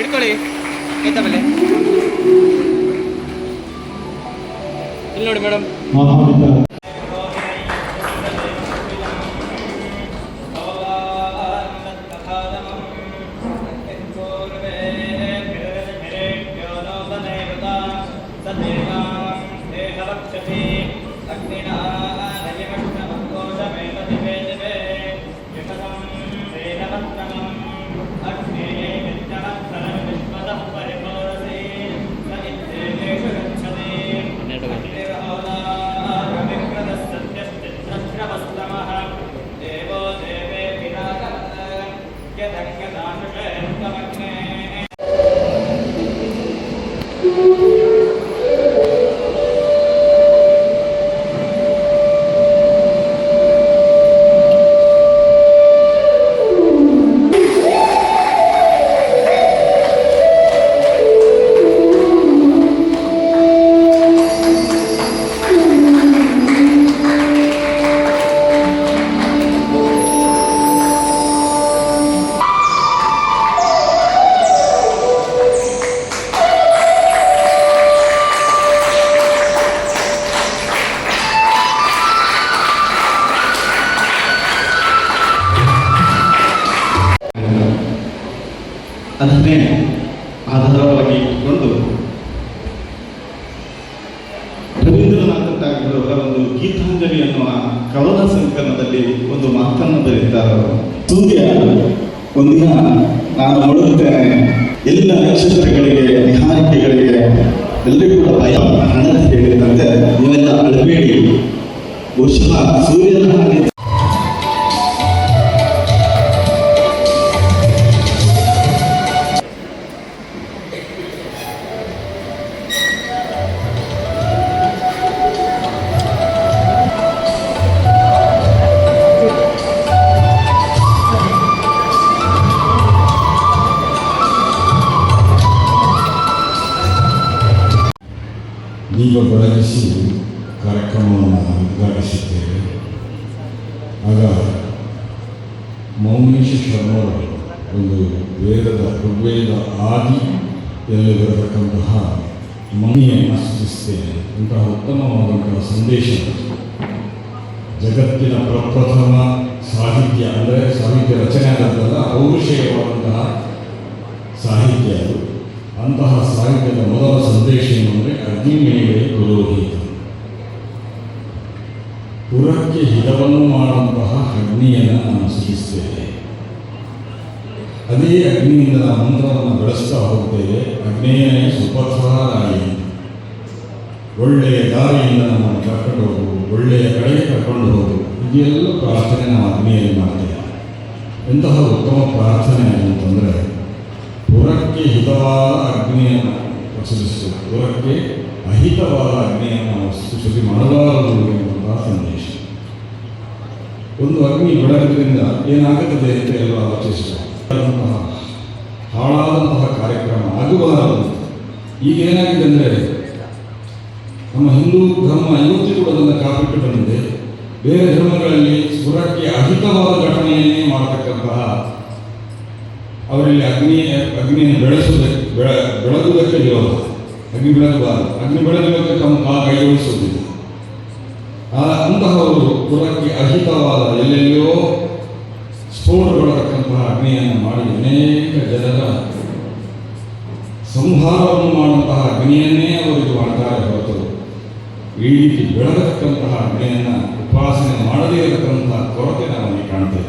ಹಿಡ್ಕೊಳ್ಳಿ ಕೈತ ಮೇಲೆ ಇಲ್ಲಿ ನೋಡಿ ಮೇಡಮ್ ಅಗ್ನಿಣ ಅದನ್ನೇ ಆಧಾರವಾಗಿ ಇಟ್ಟುಕೊಂಡು ರವೀಂದ್ರನಾಥ ಅವರ ಒಂದು ಗೀತಾಂಜಲಿ ಅನ್ನುವ ಕವನ ಸಂಕಲನದಲ್ಲಿ ಒಂದು ಮಾತನ್ನು ಬರೆದಿದ್ದಾರೆ ಸೂರ್ಯ ಒಂದಿನ ನಾನು ನೋಡುತ್ತೇನೆ ಎಲ್ಲ ನಕ್ಷತ್ರಗಳಿಗೆ, ನಿಹಾರಿಕೆಗಳಿಗೆ ಎಲ್ಲರಿಗೂ ಕೂಡ ಭಯ. ಹಣ ಹೇಳಿದಂತೆ ನೀವೆಲ್ಲ ಅಳಬೇಡಿ. ಬಹುಶಃ ಸೂರ್ಯನ ಬೆಳಗಿಸಿ ಕಾರ್ಯಕ್ರಮವನ್ನು ಉದ್ಘಾಟಿಸಿದ್ದೇವೆ. ಆಗ ಮೌನೀಶ ಶರ್ಮರು ಒಂದು ವೇದದ ಋಗ್ವೇದ ಆದಿ ಎಲ್ಲಿ ಬರತಕ್ಕಂತಹ ಮನೆಯನ್ನು ಸೂಚಿಸ್ತೇನೆ ಇಂತಹ ಉತ್ತಮವಾದಂತಹ ಸಂದೇಶ. ಜಗತ್ತಿನ ಪ್ರಪ್ರಥಮ ಸಾಹಿತ್ಯ ಅಂದರೆ ಸಾಹಿತ್ಯ ರಚನೆ ಆದಂತಹ ಪೌರುಷೇಯವಾದಂತಹ ಸಾಹಿತ್ಯ ಅದು. ಅಂತಹ ಸಾಹಿತ್ಯದ ಮೊದಲ ಸಂದೇಶ ಏನು ಅಂದರೆ ಅಗ್ನಿಮೇಲೆ ಪುರೋಹಿತ ಪುರಕ್ಕೆ ಹಿತವನ್ನು ಮಾಡುವಂತಹ ಅಗ್ನಿಯನ್ನು ನಾನು ಸೂಚಿಸ್ತೇವೆ ಅದೇ ಅಗ್ನಿಯಿಂದ ನಾವು ಮಂತ್ರವನ್ನು ಬೆಳೆಸ್ತಾ ಹೋಗ್ತೇವೆ. ಅಗ್ನೇಯನೇ ಸುಪಥಾರಾಯಿ ಒಳ್ಳೆಯ ದಾರಿಯಿಂದ ನಮ್ಮನ್ನು ಕರ್ಕೊಂಡು ಹೋಗು, ಒಳ್ಳೆಯ ಕಡೆಗೆ ಕರ್ಕೊಂಡು ಹೋಗು. ಇದೆಲ್ಲ ಪ್ರಾರ್ಥನೆ ನಾವು ಅಗ್ನಿಯಲ್ಲಿ ಮಾಡ್ತೇವೆ. ಎಂತಹ ಉತ್ತಮ ಪ್ರಾರ್ಥನೆ ಅಂತಂದರೆ ಹಿತವಾದ ಅಗ್ನಿಯನ್ನು ಪ್ರಚಲಿಸು ಪುರಕ್ಕೆ ಅಹಿತವಾದ ಅಗ್ನಿಯನ್ನು ಸೃಷ್ಟಿ ಮಾಡಬಾರದು ಎನ್ನುವಂತಹ ಸಂದೇಶ. ಒಂದು ಅಗ್ನಿ ಬೆಳಗೋದ್ರಿಂದ ಏನಾಗುತ್ತದೆ ಅಂತ ಎಲ್ಲ ಆಲೋಚಿಸಿದಂತಹ ಹಾಳಾದಂತಹ ಕಾರ್ಯಕ್ರಮ ಆಗಬಾರದು. ಈಗ ಏನಾಗಿದೆ ಅಂದರೆ, ನಮ್ಮ ಹಿಂದೂ ಧರ್ಮ ಇವತ್ತು ಕೂಡ ಅದನ್ನು ಕಾಪಿಟ್ಟು ಬಂದಿದೆ. ಬೇರೆ ಧರ್ಮಗಳಲ್ಲಿ ಪುರಕ್ಕೆ ಅಹಿತವಾದ ಘಟನೆಯನ್ನೇ ಮಾಡತಕ್ಕಂತಹ ಅವರಲ್ಲಿ ಅಗ್ನಿ, ಅಗ್ನಿಯನ್ನು ಬೆಳೆಸುವುದಕ್ಕೆ, ಬೆಳ ಬೆಳಗುವುದಕ್ಕೆ ವಿರೋಧ ಅಗ್ನಿ ಬೆಳಗಬಾರದು ಅಗ್ನಿ ಬೆಳಗುವುದಕ್ಕೆ ತಮ್ಮ ಕಾ ಕೈಗೊಳಿಸುವುದಿಲ್ಲ ಆ, ಅಂತಹವರು ಕುಲಕ್ಕೆ ಅಹಿತವಾದ ಎಲ್ಲೆಲ್ಲಿಯೋ ಸ್ಫೋಟಗೊಳ್ಳತಕ್ಕಂತಹ ಅಗ್ನಿಯನ್ನು ಮಾಡಿ ಅನೇಕ ಜನರ ಸಂಹಾರವನ್ನು ಮಾಡುವಂತಹ ಅಗ್ನಿಯನ್ನೇ ಅವರು ಮಾಡ್ತಾರೆ ಹೊರತು. ಈ ರೀತಿ ಬೆಳಗತಕ್ಕಂತಹ ಅಗ್ನಿಯನ್ನು ಉಪಾಸನೆ ಮಾಡದೇ ಇರತಕ್ಕಂತಹ ಕೊರತೆ ನಾವು ಕಾಣ್ತೇವೆ